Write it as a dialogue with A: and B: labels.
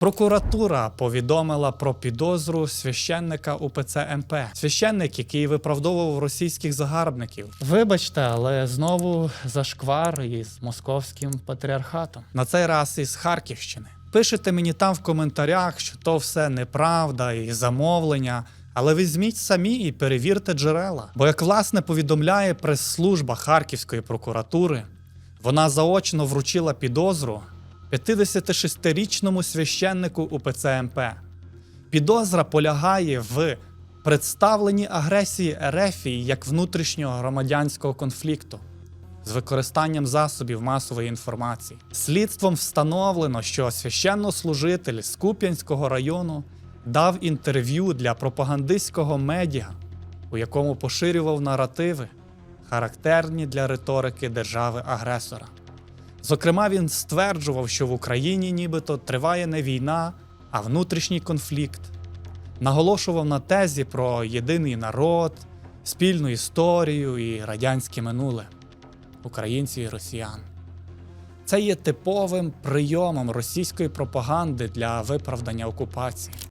A: Прокуратура повідомила про підозру священника УПЦ МП. Священник, який виправдовував російських загарбників. Вибачте, але знову зашквар із московським патріархатом. На цей раз із Харківщини. Пишете мені там в коментарях, що то все неправда і замовлення. Але візьміть самі і перевірте джерела. Бо, як власне повідомляє прес-служба Харківської прокуратури, вона заочно вручила підозру 56-річному священнику УПЦ МП. Підозра полягає в представленні агресії Ерефії як внутрішнього громадянського конфлікту з використанням засобів масової інформації. Слідством встановлено, що священнослужитель з Куп'янського району дав інтерв'ю для пропагандистського медіа, у якому поширював наративи, характерні для риторики держави-агресора. Зокрема, він стверджував, що в Україні нібито триває не війна, а внутрішній конфлікт. Наголошував на тезі про єдиний народ, спільну історію і радянське минуле українців і росіян. Це є типовим прийомом російської пропаганди для виправдання окупації.